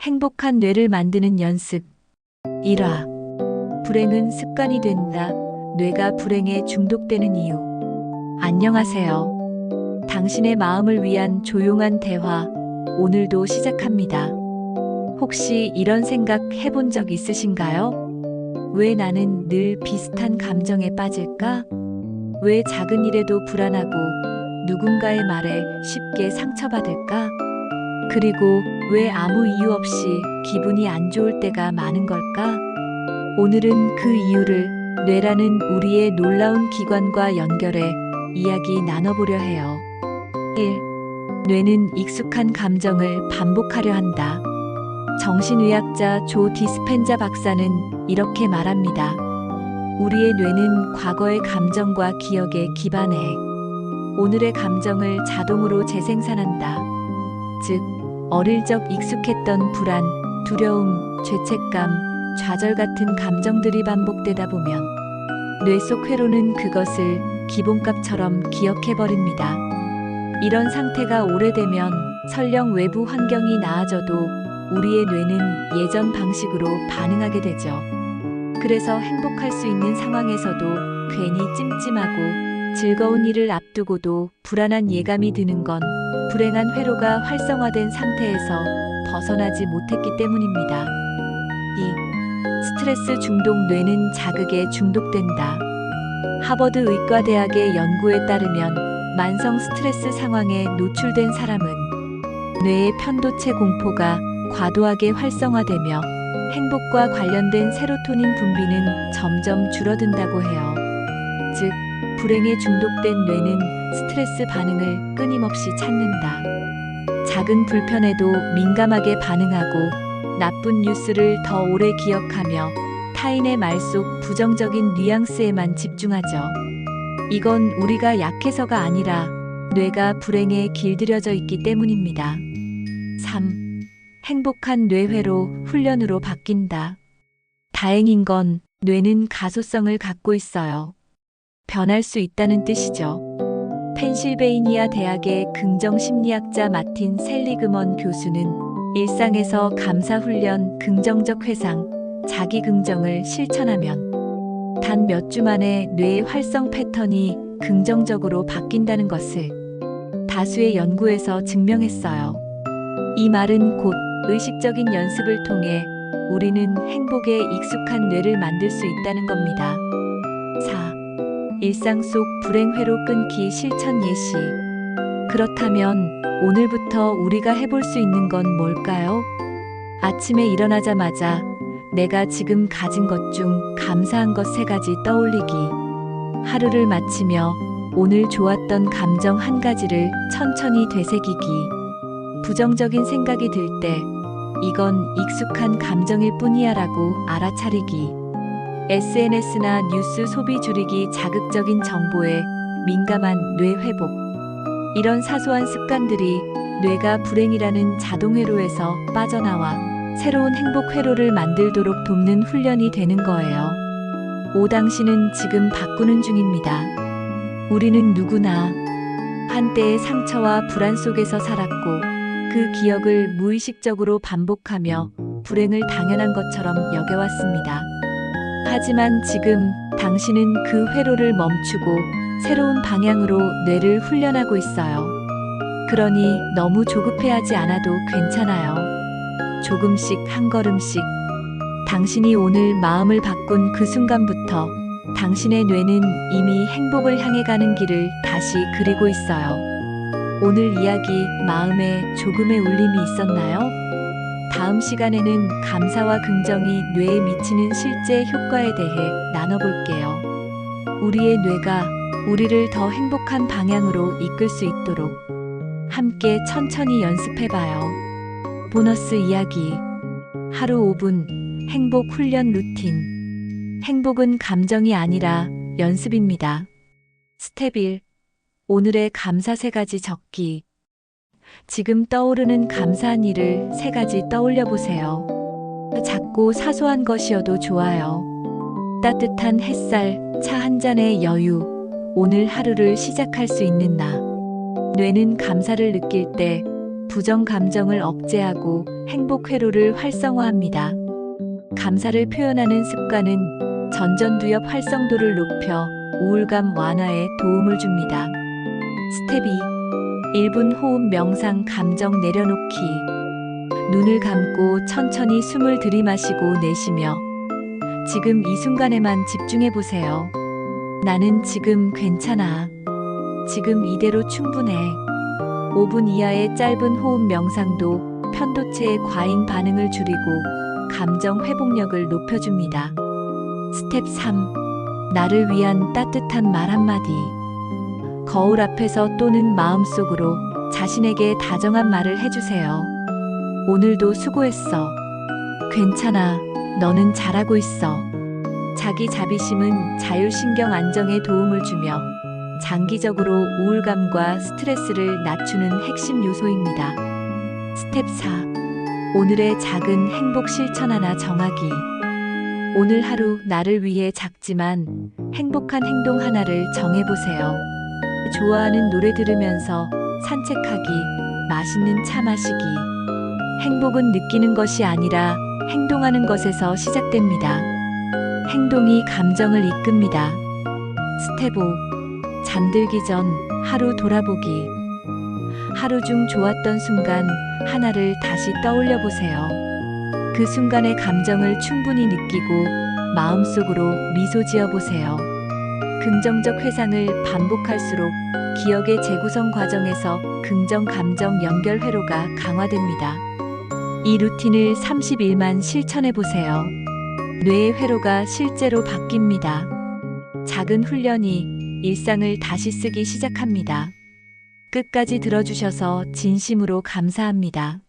행복한 뇌를 만드는 연습. 1화. 불행은 습관이 된다. 뇌가 불행에 중독되는 이유. 안녕하세요. 당신의 마음을 위한 조용한 대화. 오늘도 시작합니다. 혹시 이런 생각 해본 적 있으신가요? 왜 나는 늘 비슷한 감정에 빠질까? 왜 작은 일에도 불안하고 누군가의 말에 쉽게 상처받을까? 그리고 왜 아무 이유 없이 기분이 안 좋을 때가 많은 걸까? 오늘은 그 이유를 뇌라는 우리의 놀라운 기관과 연결해 이야기 나눠보려 해요. 1. 뇌는 익숙한 감정을 반복하려 한다. 정신의학자 조 디스펜자 박사는 이렇게 말합니다. 우리의 뇌는 과거의 감정과 기억에 기반해 오늘의 감정을 자동으로 재생산한다. 즉, 어릴 적 익숙했던 불안, 두려움, 죄책감, 좌절 같은 감정들이 반복되다 보면 뇌 속 회로는 그것을 기본값처럼 기억해버립니다. 이런 상태가 오래되면 설령 외부 환경이 나아져도 우리의 뇌는 예전 방식으로 반응하게 되죠. 그래서 행복할 수 있는 상황에서도 괜히 찜찜하고 즐거운 일을 앞두고도 불안한 예감이 드는 건 불행한 회로가 활성화된 상태에서 벗어나지 못했기 때문입니다. 2. 스트레스 중독 뇌는 자극에 중독된다. 하버드 의과대학의 연구에 따르면 만성 스트레스 상황에 노출된 사람은 뇌의 편도체 공포가 과도하게 활성화되며 행복과 관련된 세로토닌 분비는 점점 줄어든다고 해요. 즉, 불행에 중독된 뇌는 스트레스 반응을 끊임없이 찾는다. 작은 불편에도 민감하게 반응하고 나쁜 뉴스를 더 오래 기억하며 타인의 말 속 부정적인 뉘앙스에만 집중하죠. 이건 우리가 약해서가 아니라 뇌가 불행에 길들여져 있기 때문입니다. 3. 행복한 뇌회로 훈련으로 바뀐다. 다행인 건 뇌는 가소성을 갖고 있어요. 변할 수 있다는 뜻이죠. 펜실베이니아 대학의 긍정심리학자 마틴 셀리그먼 교수는 일상에서 감사훈련, 긍정적 회상, 자기 긍정을 실천하면 단 몇 주 만에 뇌의 활성 패턴이 긍정적으로 바뀐다는 것을 다수의 연구에서 증명했어요. 이 말은 곧 의식적인 연습을 통해 우리는 행복에 익숙한 뇌를 만들 수 있다는 겁니다. 4. 일상 속 불행회로 끊기 실천 예시. 그렇다면 오늘부터 우리가 해볼 수 있는 건 뭘까요? 아침에 일어나자마자 내가 지금 가진 것 중 감사한 것 세 가지 떠올리기. 하루를 마치며 오늘 좋았던 감정 한 가지를 천천히 되새기기. 부정적인 생각이 들 때 이건 익숙한 감정일 뿐이야 라고 알아차리기. SNS나 뉴스 소비 줄이기 자극적인 정보에 민감한 뇌 회복. 이런 사소한 습관들이 뇌가 불행이라는 자동회로에서 빠져나와 새로운 행복 회로를 만들도록 돕는 훈련이 되는 거예요. 오 당신은 지금 바꾸는 중입니다. 우리는 누구나 한때의 상처와 불안 속에서 살았고 그 기억을 무의식적으로 반복하며 불행을 당연한 것처럼 여겨왔습니다. 하지만 지금 당신은 그 회로를 멈추고 새로운 방향으로 뇌를 훈련하고 있어요. 그러니 너무 조급해하지 않아도 괜찮아요. 조금씩 한 걸음씩 당신이 오늘 마음을 바꾼 그 순간부터 당신의 뇌는 이미 행복을 향해 가는 길을 다시 그리고 있어요. 오늘 이야기 마음에 조금의 울림이 있었나요? 다음 시간에는 감사와 긍정이 뇌에 미치는 실제 효과에 대해 나눠볼게요. 우리의 뇌가 우리를 더 행복한 방향으로 이끌 수 있도록 함께 천천히 연습해봐요. 보너스 이야기. 하루 5분 행복 훈련 루틴. 행복은 감정이 아니라 연습입니다. 스텝 1. 오늘의 감사 세 가지 적기. 지금 떠오르는 감사한 일을 세 가지 떠올려 보세요. 작고 사소한 것이어도 좋아요. 따뜻한 햇살, 차 한 잔의 여유, 오늘 하루를 시작할 수 있는 나. 뇌는 감사를 느낄 때 부정 감정을 억제하고 행복 회로를 활성화합니다. 감사를 표현하는 습관은 전전두엽 활성도를 높여 우울감 완화에 도움을 줍니다. 스텝 2. 1분 호흡 명상 감정 내려놓기. 눈을 감고 천천히 숨을 들이마시고 내쉬며 지금 이 순간에만 집중해 보세요. 나는 지금 괜찮아. 지금 이대로 충분해. 5분 이하의 짧은 호흡 명상도 편도체의 과잉 반응을 줄이고 감정 회복력을 높여줍니다. 스텝 3. 나를 위한 따뜻한 말 한마디. 거울 앞에서 또는 마음속으로 자신에게 다정한 말을 해주세요. 오늘도 수고했어. 괜찮아. 너는 잘하고 있어. 자기 자비심은 자율신경 안정에 도움을 주며 장기적으로 우울감과 스트레스를 낮추는 핵심 요소입니다. 스텝 4. 오늘의 작은 행복 실천 하나 정하기. 오늘 하루 나를 위해 작지만 행복한 행동 하나를 정해보세요. 좋아하는 노래 들으면서 산책하기, 맛있는 차 마시기. 행복은 느끼는 것이 아니라 행동하는 것에서 시작됩니다. 행동이 감정을 이끕니다. 스텝 5. 잠들기 전 하루 돌아보기. 하루 중 좋았던 순간 하나를 다시 떠올려 보세요. 그 순간의 감정을 충분히 느끼고 마음속으로 미소 지어 보세요. 긍정적 회상을 반복할수록 기억의 재구성 과정에서 긍정 감정 연결 회로가 강화됩니다. 이 루틴을 30일만 실천해 보세요. 뇌의 회로가 실제로 바뀝니다. 작은 훈련이 일상을 다시 쓰기 시작합니다. 끝까지 들어주셔서 진심으로 감사합니다.